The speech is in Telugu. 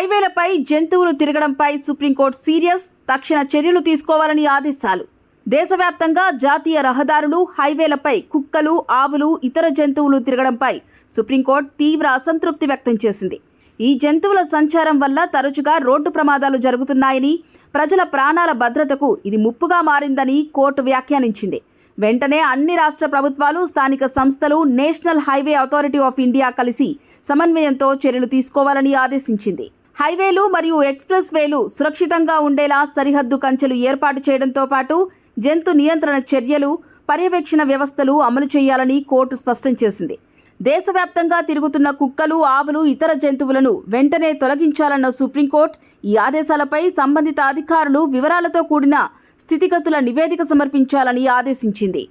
హైవేలపై జంతువులు తిరగడంపై సుప్రీంకోర్టు సీరియస్ తక్షణ చర్యలు తీసుకోవాలని ఆదేశాలు. దేశవ్యాప్తంగా జాతీయ రహదారులు హైవేలపై కుక్కలు ఆవులు ఇతర జంతువులు తిరగడంపై సుప్రీంకోర్టు తీవ్ర అసంతృప్తి వ్యక్తం చేసింది. ఈ జంతువుల సంచారం వల్ల తరచుగా రోడ్డు ప్రమాదాలు జరుగుతున్నాయని ప్రజల ప్రాణాల భద్రతకు ఇది ముప్పుగా మారిందని కోర్టు వ్యాఖ్యానించింది. వెంటనే అన్ని రాష్ట్ర ప్రభుత్వాలు స్థానిక సంస్థలు national highway authority of India కలిసి సమన్వయంతో చర్యలు తీసుకోవాలని ఆదేశించింది. హైవేలు మరియు ఎక్స్ప్రెస్ వేలు సురక్షితంగా ఉండేలా సరిహద్దు కంచెలు ఏర్పాటు చేయడంతో పాటు జంతు నియంత్రణ చర్యలు పర్యవేక్షణ వ్యవస్థలు అమలు చేయాలని కోర్టు స్పష్టం చేసింది. దేశవ్యాప్తంగా తిరుగుతున్న కుక్కలు ఆవులు ఇతర జంతువులను వెంటనే తొలగించాలన్న సుప్రీంకోర్టు ఈ ఆదేశాలపై సంబంధిత అధికారులు వివరాలతో కూడిన స్థితిగతుల నివేదిక సమర్పించాలని ఆదేశించింది.